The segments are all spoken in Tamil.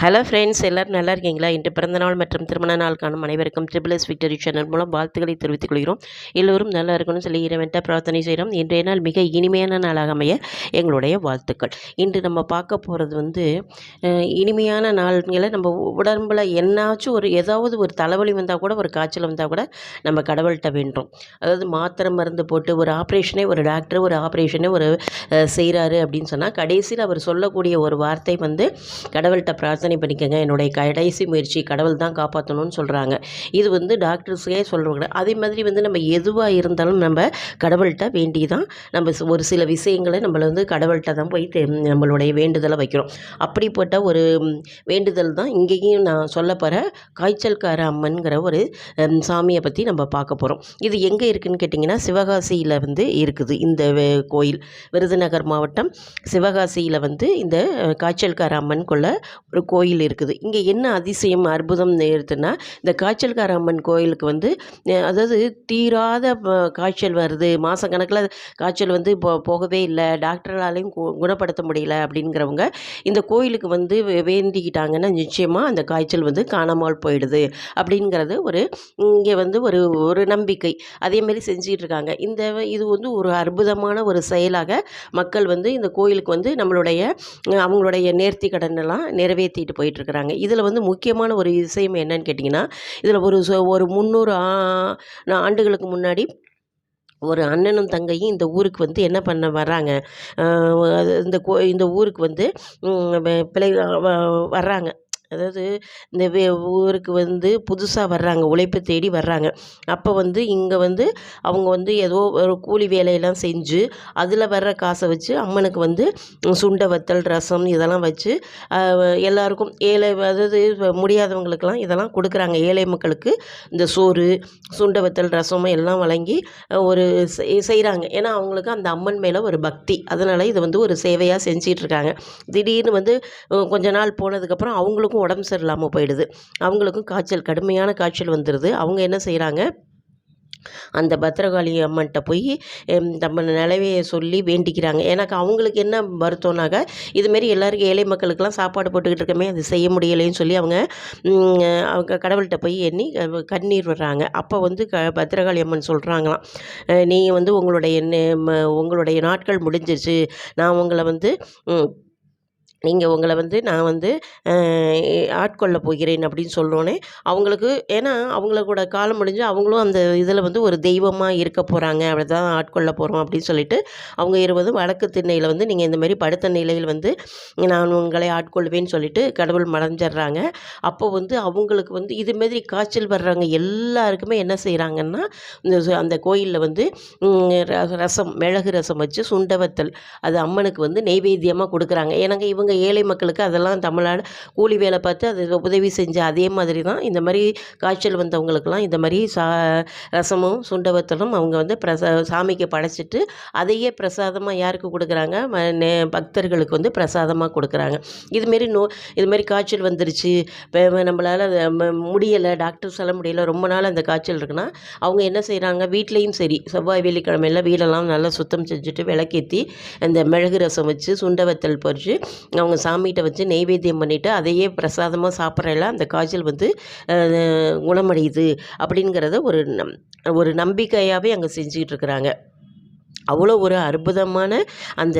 ஹலோ ஃப்ரெண்ட்ஸ் எல்லோரும் நல்லா இருக்கீங்களா? இன்று பிறந்தநாள் மற்றும் திருமண நாள் காணும் அனைவருக்கும் ட்ரிபிள் எஸ் விக்டரி சேனல் மூலம் வாழ்த்துக்களை தெரிவித்துக் கொள்கிறோம். எல்லோரும் நல்லா இருக்கணும்னு சொல்லி இறைவன்ட்ட பிரார்த்தனை செய்கிறோம். இன்றைய நாள் மிக இனிமையான நாளாக அமைய எங்களுடைய வாழ்த்துக்கள். இன்று நம்ம பார்க்க போகிறது வந்து இனிமையான நாள்களை நம்ம உடம்புல என்னாச்சும் ஒரு ஏதாவது ஒரு தலைவலி வந்தால் கூட ஒரு காய்ச்சல் வந்தால் கூட நம்ம கடவுள்கிட்ட வேண்டுறோம். அதாவது மாத்திரை மருந்து போட்டு ஒரு ஆப்ரேஷனே ஒரு டாக்டர் ஒரு ஆப்ரேஷனே ஒரு செய்கிறாரு அப்படின்னு சொன்னால் கடைசியில் அவர் சொல்லக்கூடிய ஒரு வார்த்தை வந்து கடவுள்கிட்ட பிரார்த்தனை பண்ணிக்கங்க. என்னுடைய கடைசி முயற்சி கடவுள் தான் காப்பாற்றணும்னு சொல்கிறாங்க இது வந்து டாக்டர்ஸே சொல்கிறாங்க அதே மாதிரி வந்து நம்ம எதுவாக இருந்தாலும் நம்ம கடவுள்கிட்ட வேண்டி தான் நம்ம ஒரு சில விஷயங்களை நம்மள வந்து கடவுள்கிட்ட தான் போய் தெ- நம்மளுடைய வேண்டுதலை வைக்கிறோம். அப்படிப்பட்ட ஒரு வேண்டுதல் தான் இங்கேயும் நான் சொல்ல போகிற காய்ச்சல்கார அம்மன்கிற ஒரு சாமியை பற்றி நம்ம பார்க்க போகிறோம் இது எங்கே இருக்குதுன்னு கேட்டிங்கன்னா சிவகாசியில் வந்து இருக்குது. இந்த வே- கோயில். விருதுநகர் மாவட்டம் சிவகாசியில் வந்து இந்த காய்ச்சல்கார அம்மன் கொள்ள ஒரு கோயில் கோயில் இருக்குது. இங்கே என்ன அதிசயம் அற்புதம் நேர்த்துன்னா இந்த காய்ச்சல்கார அம்மன் கோயிலுக்கு வந்து அதாவது தீராத காய்ச்சல் வருது. மாதக்கணக்கில் காய்ச்சல் வந்து இப்போ போகவே இல்லை. டாக்டர்களாலையும் கு- குணப்படுத்த முடியல அப்படிங்கிறவங்க இந்த கோயிலுக்கு வந்து வே- வேண்டிக்கிட்டாங்கன்னா நிச்சயமாக அந்த காய்ச்சல் வந்து காணாமல் போயிடுது அப்படிங்கிறது ஒரு இங்கே வந்து ஒரு ஒரு நம்பிக்கை. அதேமாரி செஞ்சுக்கிட்டு இருக்காங்க இந்த இது வந்து ஒரு அற்புதமான ஒரு செயலாக மக்கள் வந்து இந்த கோயிலுக்கு வந்து நம்மளுடைய அவங்களுடைய நேர்த்தி கடன் எல்லாம் நிறைவேற்றிட்டு போயிட்டுருக்குறாங்க. இதில் வந்து முக்கியமான ஒரு விஷயம் என்னன்னு கேட்டிங்கன்னா இதில் ஒரு ஒரு முந்நூறு ஆண்டுகளுக்கு முன்னாடி ஒரு அண்ணனும் தங்கையும் இந்த ஊருக்கு வந்து என்ன பண்ண வர்றாங்க? அது இந்த கோ இந்த ஊருக்கு வந்து பிள்ளை வ- வர்றாங்க. அதாவது இந்த வே ஊருக்கு வந்து புதுசாக வர்றாங்க உழைப்பு தேடி வர்றாங்க. அப்போ வந்து இங்கே வந்து அவங்க வந்து ஏதோ ஒரு கூலி வேலையெல்லாம் செஞ்சு அதில் வர்ற காசை வச்சு அம்மனுக்கு வந்து சுண்டை வத்தல் ரசம் இதெல்லாம் வச்சு எல்லாருக்கும் ஏழை அதாவது முடியாதவங்களுக்கெல்லாம் இதெல்லாம் கொடுக்குறாங்க. ஏழை மக்களுக்கு இந்த சோறு சுண்டை வத்தல் ரசம் எல்லாம் வழங்கி ஒரு செய்கிறாங்க ஏன்னா அவங்களுக்கு அந்த அம்மன் மேலே ஒரு பக்தி. அதனால் இதை வந்து ஒரு சேவையாக செஞ்சிட்டு இருக்காங்க திடீர்னு வந்து கொஞ்ச நாள் போனதுக்கப்புறம் அவங்களுக்கும் உடம்பு சரியில்லாமல் போயிடுது. அவங்களுக்கும் காய்ச்சல் கடுமையான காய்ச்சல் வந்துடுது அவங்க என்ன செய்கிறாங்க அந்த பத்திரகாளி அம்மன்கிட்ட போய் நம்ம நிலவையை சொல்லி வேண்டிக்கிறாங்க. எனக்கு அவங்களுக்கு என்ன வருத்தம்னாக்க இதுமாரி எல்லாருக்கும் ஏழை மக்களுக்கெல்லாம் சாப்பாடு போட்டுக்கிட்டு இருக்கமே அது செய்ய முடியலைன்னு சொல்லி அவங்க அவங்க கடவுள்கிட்ட போய் எண்ணி கண்ணீர் வர்றாங்க அப்போ வந்து க பத்திரகாளி அம்மன் சொல்கிறாங்களாம் நீங்கள் வந்து உங்களுடைய நே- ம- உங்களுடைய நாட்கள் முடிஞ்சிருச்சு. நான் உங்களை வந்து நீங்கள் உங்களை வந்து நான் வந்து ஆட்கொள்ள போகிறேன் அப்படின்னு சொன்னோன்னே அவங்களுக்கு ஏன்னா அவங்களோட காலம் முடிஞ்சு அவங்களும் அந்த இதில் வந்து ஒரு தெய்வமாக இருக்க போகிறாங்க அப்படி தான் ஆட்கொள்ள போகிறோம் அப்படின்னு சொல்லிட்டு அவங்க இருவதும் வடக்கு திண்ணையில் வந்து நீங்கள் இந்த மாதிரி படுத்த நிலையில் வந்து நான் உங்களை ஆட்கொள்வேன்னு சொல்லிட்டு கடவுள் மறைஞ்சிட்றாங்க அப்போ வந்து அவங்களுக்கு வந்து இது மாதிரி காய்ச்சல் வர்றவங்க எல்லாருக்குமே என்ன செய்கிறாங்கன்னா இந்த சு- அந்த கோயிலில் வந்து ர- ரசம் மிளகு ரசம் வச்சு சுண்டவத்தல் அது அம்மனுக்கு வந்து நெய்வேத்தியமாக கொடுக்குறாங்க. ஏன்னாங்க இவங்க ஏழை மக்களுக்கு அதெல்லாம் தமிழ்நாடு கூலி வேலை பார்த்து அது உதவி செஞ்ச அதே மாதிரி தான் இந்த மாதிரி காய்ச்சல் வந்தவங்களுக்கெல்லாம் இந்த மாதிரி சா ரசமும் சுண்டவத்தலும் அவங்க வந்து பிரசா சாமிக்கு படைச்சிட்டு அதையே பிரசாதமாக யாருக்கு கொடுக்குறாங்க? ம- நே- பக்தர்களுக்கு வந்து பிரசாதமாக கொடுக்குறாங்க. இதுமாரி நோ இதுமாரி காய்ச்சல் வந்துருச்சு. நம்மளால் முடியலை டாக்டர் சொல்ல முடியல ரொம்ப நாள் அந்த காய்ச்சல் இருக்குன்னா அவங்க என்ன செய்கிறாங்க வீட்லேயும் சரி. செவ்வாய் வெள்ளிக்கிழமையில வீடெல்லாம் நல்லா சுத்தம் செஞ்சுட்டு விளக்கேற்றி அந்த மிளகு ரசம் வச்சு சுண்டவத்தல் பொரிச்சு அவங்க சாமிகிட்ட வச்சு நெய்வேத்தியம் பண்ணிவிட்டு அதையே பிரசாதமாக சாப்பிட்றல அந்த காய்ச்சல் வந்து குணமடையுது அப்படிங்கிறத ஒரு நம் ஒரு நம்பிக்கையாகவே அங்கே செஞ்சுக்கிட்டு இருக்கிறாங்க. அவ்வளோ ஒரு அற்புதமான அந்த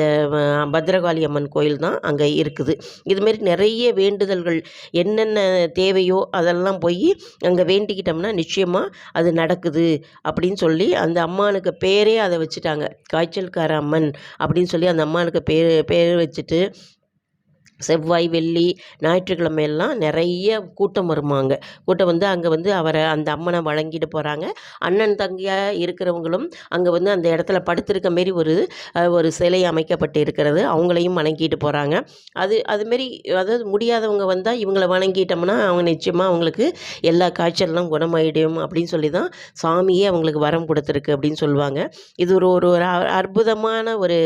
பத்ரகாளி அம்மன் கோயில் தான் அங்கே இருக்குது. இதுமாரி நிறைய வேண்டுதல்கள் என்னென்ன தேவையோ அதெல்லாம் போய் அங்கே வேண்டிக்கிட்டோம்னா நிச்சயமாக அது நடக்குது அப்படின்னு சொல்லி அந்த அம்மானுக்கு பேரே அதை வச்சுட்டாங்க. காய்ச்சல்கார அம்மன் அப்படின்னு சொல்லி அந்த அம்மானுக்கு பேர் பேர் வச்சுட்டு செவ்வாய் வெள்ளி ஞாயிற்றுக்கிழமை எல்லாம் நிறைய கூட்டம் வருமாங்க. கூட்டம் வந்து அங்கே வந்து அவரை அந்த அம்மனை வழங்கிட்டு போகிறாங்க அண்ணன் தங்கியாக இருக்கிறவங்களும் அங்கே வந்து அந்த இடத்துல படுத்திருக்க மாரி ஒரு ஒரு சிலை அமைக்கப்பட்டு இருக்கிறது அவங்களையும் வணங்கிட்டு போகிறாங்க அது அதுமாரி அதாவது முடியாதவங்க வந்தால் இவங்களை வணங்கிட்டோம்னா அவங்க நிச்சயமாக அவங்களுக்கு எல்லா காய்ச்சல்லாம் குணமாயிடும் அப்படின்னு சொல்லி தான் சாமியே அவங்களுக்கு வரம் கொடுத்துருக்கு அப்படின்னு சொல்லுவாங்க. இது ஒரு ஒரு ஒரு அ- அற்புதமான ஒரு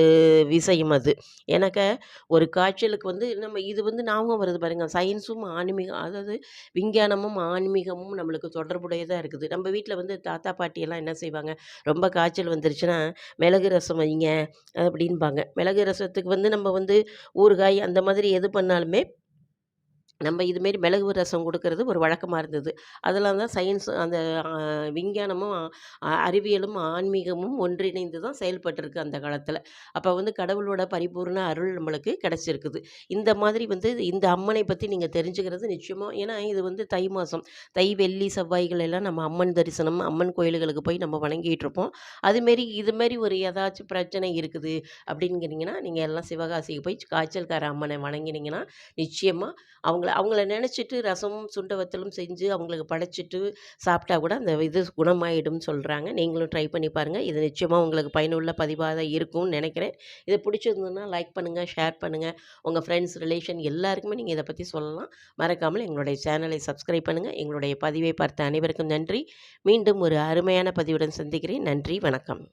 விஷயம் அது. எனக்கு ஒரு காய்ச்சலுக்கு வந்து நம்ம இது வந்து ஞாபகம் வருது பாருங்க. சயின்ஸும் ஆன்மீகம் அதாவது விஞ்ஞானமும் ஆன்மீகமும் நம்மளுக்கு தொடர்புடையதாக இருக்குது. நம்ம வீட்டில் வந்து தாத்தா பாட்டியெல்லாம் என்ன செய்வாங்க? ரொம்ப காய்ச்சல் வந்துருச்சுன்னா மிளகு ரசம் வைங்க அப்படின்பாங்க. மிளகு ரசத்துக்கு வந்து நம்ம வந்து ஊறுகாய் அந்த மாதிரி எது பண்ணாலுமே நம்ம இதுமாரி மிளகு ரசம் கொடுக்கறது ஒரு வழக்கமாக இருந்தது. அதெல்லாம் தான் சயின்ஸ் அந்த விஞ்ஞானமும் அறிவியலும் ஆன்மீகமும் ஒன்றிணைந்து தான் செயல்பட்டிருக்கு அந்த காலத்தில். அப்போ வந்து கடவுளோட பரிபூர்ண அருள் நம்மளுக்கு கிடச்சிருக்குது. இந்த மாதிரி வந்து இந்த அம்மனை பற்றி நீங்கள் தெரிஞ்சுக்கிறது நிச்சயமாக ஏன்னா இது வந்து தை மாதம் தை வெள்ளி செவ்வாய்கள் எல்லாம் நம்ம அம்மன் தரிசனம் அம்மன் கோயில்களுக்கு போய் நம்ம வணங்கிட்டு இருப்போம் அதுமாரி இதுமாரி ஒரு ஏதாச்சும் பிரச்சனை இருக்குது அப்படிங்கிறீங்கன்னா நீங்கள் எல்லாம் சிவகாசிக்கு போய் காய்ச்சல்கார அம்மனை வணங்கினீங்கன்னா நிச்சயமாக அவங்க அவங்கள அவங்கள நினச்சிட்டு ரசமும் சுண்ட வத்தலும் செஞ்சு அவங்களுக்கு படைச்சிட்டு சாப்பிட்டா கூட அந்த இது குணமாயிடும்னு சொல்கிறாங்க நீங்களும் ட்ரை பண்ணி பாருங்கள் இது நிச்சயமாக உங்களுக்கு பயனுள்ள பதிவாக தான் இருக்கும்னு நினைக்கிறேன். இது பிடிச்சிருந்ததுன்னா லைக் பண்ணுங்கள் ஷேர் பண்ணுங்கள் உங்கள் ஃப்ரெண்ட்ஸ் ரிலேஷன் எல்லாருக்குமே நீங்கள் இதை பற்றி சொல்லலாம். மறக்காமல் எங்களுடைய சேனலை சப்ஸ்கிரைப் பண்ணுங்கள் எங்களுடைய பதிவை பார்த்த அனைவருக்கும் நன்றி. மீண்டும் ஒரு அருமையான பதிவுடன் சந்திக்கிறேன். நன்றி வணக்கம்.